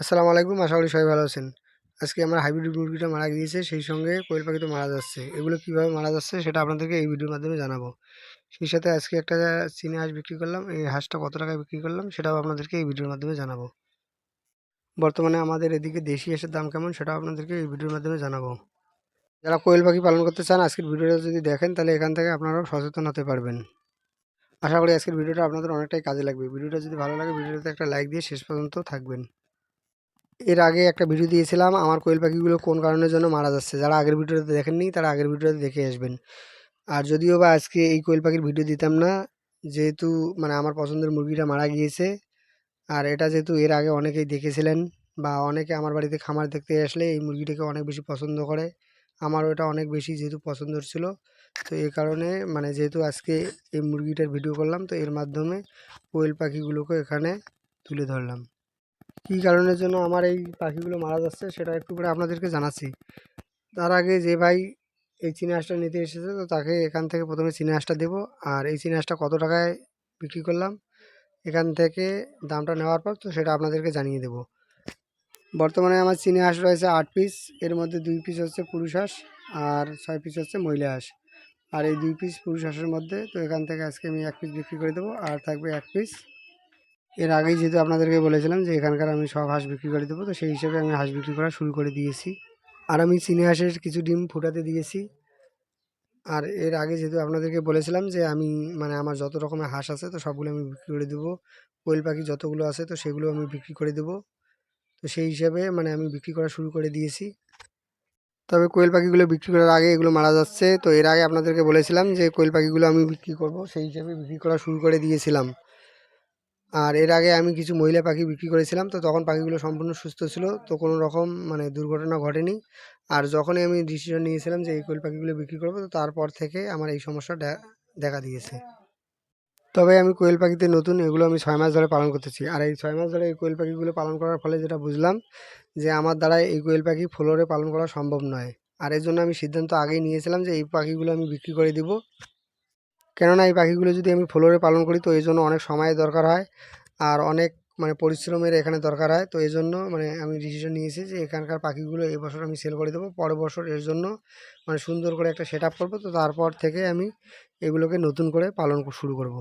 আসসালামু আলাইকুম, আশা করি সবাই ভালো আছেন। আজকে আমার হাইব্রিড মুরগিটা মারা গিয়েছে, সেই সঙ্গে কোয়েল পাখি তো মারা যাচ্ছে। এগুলো কীভাবে মারা যাচ্ছে সেটা আপনাদেরকে এই ভিডিওর মাধ্যমে জানাব। সেই সাথে আজকে একটা চীনা হাঁস বিক্রি করলাম, এই হাঁসটা কত টাকায় বিক্রি করলাম সেটাও আপনাদেরকে এই ভিডিওর মাধ্যমে জানাব। বর্তমানে আমাদের এদিকে দেশি হাঁসের দাম কেমন সেটাও আপনাদেরকে এই ভিডিওর মাধ্যমে জানাব। যারা কোয়েল পাখি পালন করতে চান, আজকের ভিডিওটা যদি দেখেন, তাহলে এখান থেকে আপনারাও সচেতন হতে পারবেন। আশা করি আজকের ভিডিওটা আপনাদের অনেকটাই কাজে লাগবে। ভিডিওটা যদি ভালো লাগে, ভিডিওতে একটা লাইক দিয়ে শেষ পর্যন্ত থাকবেন। এর আগে একটা ভিডিও দিয়েছিলাম, আমার কোয়েল পাখিগুলো কোন কারণের জন্য মারা যাচ্ছে? যারা আগের ভিডিওতে দেখেননি, তারা আগের ভিডিওতে দেখে আসবেন। আর যদিও বা আজকে এই কোয়েল পাখির ভিডিও দিতাম না, যেহেতু মানে আমার পছন্দের মুরগিটা মারা গিয়েছে, আর এটা যেহেতু এর আগে অনেকেই দেখেছিলেন বা অনেকে আমার বাড়িতে খামার দেখতে আসলে এই মুরগিটাকে অনেক বেশি পছন্দ করে। আমারও এটা অনেক বেশি যেহেতু পছন্দের ছিল, তো এই কারণে মানে যেহেতু আজকে এই মুরগিটার ভিডিও করলাম, তো এর মাধ্যমে কোয়েল পাখিগুলোকে এখানে তুলে ধরলাম। কী কারণের জন্য আমার এই পাখিগুলো মারা যাচ্ছে সেটা একটু করে আপনাদেরকে জানাচ্ছি। তার আগে যে ভাই এই চীনা হাঁসটা নিতে এসেছে, তো তাকে এখান থেকে প্রথমে চীনা হাঁসটা দেবো। আর এই চীনা হাঁসটা কত টাকায় বিক্রি করলাম, এখান থেকে দামটা নেওয়ার পর তো সেটা আপনাদেরকে জানিয়ে দেবো। বর্তমানে আমার চীনা হাঁস রয়েছে আট পিস, এর মধ্যে দুই পিস হচ্ছে পুরুষ হাঁস আর ছয় পিস হচ্ছে মহিলা হাঁস। আর এই দুই পিস পুরুষ হাঁসের মধ্যে তো এখান থেকে আজকে আমি এক পিস বিক্রি করে দেবো, আর থাকবে এক পিস এর আগেই যেহেতু আপনাদেরকে বলেছিলাম যে এখানকার আমি সব হাঁস বিক্রি করে দেবো, তো সেই হিসেবে আমি হাঁস বিক্রি করা শুরু করে দিয়েছি। আর আমি চিনি হাঁসের কিছু ডিম ফুটাতে দিয়েছি। আর এর আগে যেহেতু আপনাদেরকে বলেছিলাম যে আমি মানে আমার যত রকমের হাঁস আছে, তো সবগুলো আমি বিক্রি করে দেবো। কোয়েল পাখি যতগুলো আছে, তো সেগুলো আমি বিক্রি করে দেবো। তো সেই হিসাবে মানে আমি বিক্রি করা শুরু করে দিয়েছি। তবে কোয়েল পাখিগুলো বিক্রি করার আগে এগুলো মারা যাচ্ছে। তো এর আগে আপনাদেরকে বলেছিলাম যে কোয়েল পাখিগুলো আমি বিক্রি করব, সেই হিসাবে বিক্রি করা শুরু করে দিয়েছিলাম। আর এর আগে আমি কিছু মহিলা পাখি বিক্রি করেছিলাম, তো তখন পাখিগুলো সম্পূর্ণ সুস্থ ছিল, তো কোনো রকম মানে দুর্ঘটনা ঘটেনি। আর যখনই আমি ডিসিশন নিয়েছিলাম যে এই কোয়েল পাখিগুলো বিক্রি করব, তো তারপর থেকে আমার এই সমস্যা দেখা দিয়েছে। তবে আমি কোয়েল পাখিতে নতুন, এগুলো আমি ছয় মাস ধরে পালন করতেছি। আর এই ছয় মাস ধরে এই কোয়েল পাখিগুলো পালন করার ফলে যেটা বুঝলাম যে আমার দ্বারা এই কোয়েল পাখি ফ্লোরে পালন করা সম্ভব নয়। আর এর জন্য আমি সিদ্ধান্ত আগেই নিয়েছিলাম যে এই পাখিগুলো আমি বিক্রি করে দিব। কেননা এই পাখিগুলো যদি আমি ফ্লোরে পালন করি, তো এই জন্য অনেক সময় দরকার হয় আর অনেক মানে পরিশ্রমের এখানে দরকার হয়। তো এই জন্য মানে আমি ডিসিশন নিয়েছি যে এখানকার পাখিগুলো এই বছর আমি সেল করে দেবো। পরের বছর এর জন্য মানে সুন্দর করে একটা সেট আপ করব। তো তারপর থেকে আমি এগুলোকে নতুন করে পালন শুরু করব।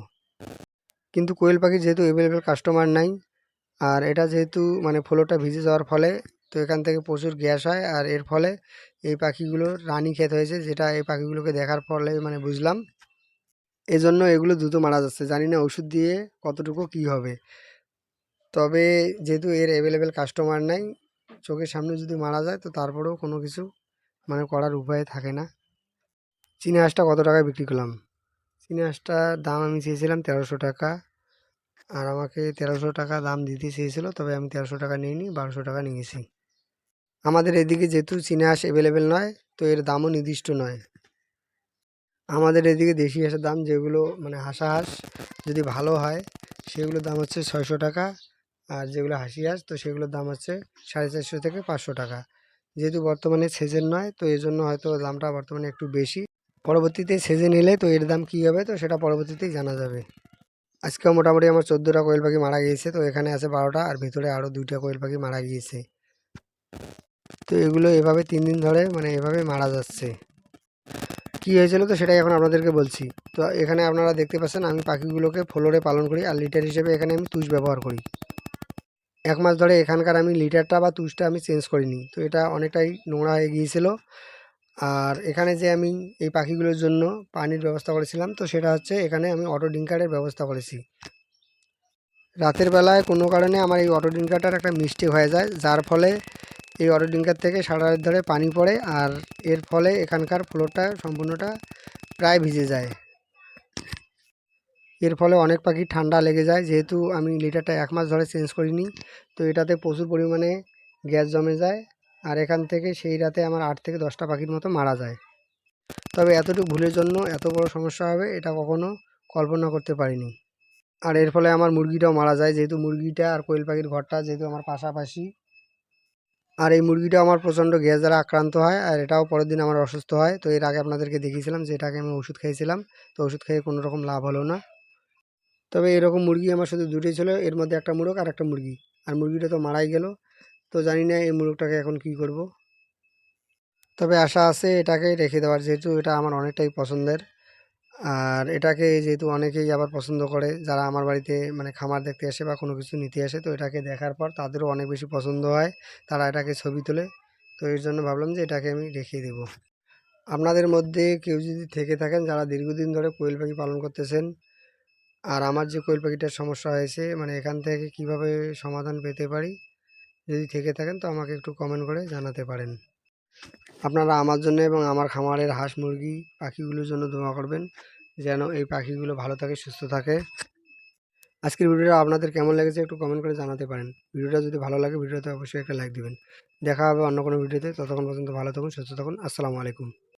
কিন্তু কোয়েল পাখি যেহেতু অ্যাভেলেবেল কাস্টমার নাই, আর এটা যেহেতু মানে ফ্লোরটা ভিজে যাওয়ার ফলে, তো এখান থেকে প্রচুর গ্যাস হয়। আর এর ফলে এই পাখিগুলো রানী ক্ষেত হয়েছে, যেটা এই পাখিগুলোকে দেখার ফলে মানে বুঝলাম। এজন্য এগুলো দ্রুত মারা যাচ্ছে। জানি না ওষুধ দিয়ে কতটুকু কী হবে। তবে যেহেতু এর অ্যাভেলেবেল কাস্টমার নাই, চোখের সামনে যদি মারা যায়, তো তারপরেও কোনো কিছু মানে করার উপায় থাকে না। চিনি হাঁসটা কত টাকায় বিক্রি করলাম? চিনি হাঁসটার দাম আমি চেয়েছিলাম তেরোশো টাকা। আর আমাকে তেরোশো টাকা দাম দিতে চেয়েছিল, তবে আমি তেরোশো টাকা নিইনি, বারোশো টাকা নিয়েছি। আমাদের এদিকে যেহেতু চিনি হাঁস অ্যাভেলেবেল নয়, তো এর দামও নির্দিষ্ট নয়। আমাদের এদিকে দেশি হাঁসের দাম যেগুলো মানে হাঁসা হাঁস যদি ভালো হয়, সেগুলোর দাম হচ্ছে ছয়শো টাকা আর যেগুলো হাসি হাঁস, তো সেগুলোর দাম হচ্ছে সাড়ে চারশো থেকে পাঁচশো টাকা। যেহেতু বর্তমানে সিজন নয়, তো এই জন্য হয়তো দামটা বর্তমানে একটু বেশি। পরবর্তীতে সিজন এলে তো এর দাম কী হবে, তো সেটা পরবর্তীতেই জানা যাবে। আজকেও মোটামুটি আমার চোদ্দোটা কোয়েল পাখি মারা গিয়েছে, তো এখানে আছে বারোটা আর ভিতরে আরও দুইটা কোয়েল পাখি মারা গিয়েছে। তো এগুলো এভাবে তিন দিন ধরে মানে এভাবে মারা যাচ্ছে। কী হয়েছিল তো সেটাই এখন আপনাদেরকে বলছি। তো এখানে আপনারা দেখতে পাচ্ছেন, আমি পাখিগুলোকে ফ্লোরে পালন করি আর লিটার হিসেবে এখানে আমি তুষ ব্যবহার করি। এক মাস ধরে এখানকার আমি লিটারটা বা তুষটা আমি চেঞ্জ করিনি। তো এটা অনেকটাই নোংরা হয়ে গিয়েছিল। আর এখানে যে আমি এই পাখিগুলোর জন্য পানির ব্যবস্থা করেছিলাম, তো সেটা হচ্ছে এখানে আমি অটো ডিঙ্কারের ব্যবস্থা করেছি। রাতের বেলায় কোনো কারণে আমার এই অটো ডিঙ্কারটার একটা মিস্টেক হয়ে যায়, যার ফলে এই অটো ডিঙ্কার থেকে সারা রাত ধরে পানি পড়ে আর এর ফলে এখানকার ফ্লোরটা সম্পূর্ণটা প্রায় ভিজে যায়। এর ফলে অনেক পাখি ঠান্ডা লেগে যায়। যেহেতু আমি লিটারটা এক মাস ধরে চেঞ্জ করিনি, তো এটাতে প্রচুর পরিমাণে গ্যাস জমে যায় আর এখান থেকে সেই রাতে আমার আট থেকে দশটা পাখির মতো মারা যায়। তবে এতটুকু ভুলের জন্য এত বড় সমস্যা হবে, এটা কখনো কল্পনা করতে পারিনি। আর এর ফলে আমার মুরগিটাও মারা যায়। যেহেতু মুরগিটা আর কোয়েল পাখির ঘরটা যেহেতু আমার পাশাপাশি আর এই মুরগিটা আমার প্রচণ্ড গ্যাস দ্বারা আক্রান্ত হয় আর এটাও পরের দিন আমার অসুস্থ হয়। তো এর আগে আপনাদেরকে দেখিয়েছিলাম যে এটাকে আমি ওষুধ খেয়েছিলাম তো ওষুধ খেয়ে কোনো রকম লাভ হলো না। তবে এরকম মুরগি আমার শুধু দুটোই ছিল, এর মধ্যে একটা মুরগ আর একটা মুরগি। আর মুরগিটা তো মারাই গেল। তো জানি না এই মুরগটাকে এখন কি করব। তবে আশা আছে এটাকে রেখে দেওয়ার, যেহেতু এটা আমার অনেকটাই পছন্দের। আর এটাকে যেহেতু অনেকেই আবার পছন্দ করে, যারা আমার বাড়িতে মানে খামার দেখতে আসে বা কোনো কিছু নিতে আসে, তো এটাকে দেখার পর তাদেরও অনেক বেশি পছন্দ হয়। তারা এটাকে ছবি তোলে, তো এর জন্য ভাবলাম যে এটাকে আমি রেখে দেবো। আপনাদের মধ্যে কেউ যদি থেকে থাকেন, যারা দীর্ঘদিন ধরে কোয়েল পাখি পালন করতেছেন, আর আমার যে কোয়েল পাখিটার সমস্যা হয়েছে মানে এখান থেকে কীভাবে সমাধান পেতে পারি, যদি থেকে থাকেন, তো আমাকে একটু কমেন্ট করে জানাতে পারেন। আপনারা আমার জন্য এবং আমার খামারের হাঁস, মুরগি, পাখিগুলোর জন্য দোয়া করবেন, যেন এই পাখিগুলো ভালো থাকে, সুস্থ থাকে। আজকের ভিডিওটা আপনাদের কেমন লেগেছে একটু কমেন্ট করে জানাতে পারেন। ভিডিওটা যদি ভালো লাগে, ভিডিওতে অবশ্যই একটা লাইক দেবেন। দেখা হবে অন্য কোনো ভিডিওতে। ততক্ষণ পর্যন্ত ভালো থাকুন, সুস্থ থাকুন। আসসালামু আলাইকুম।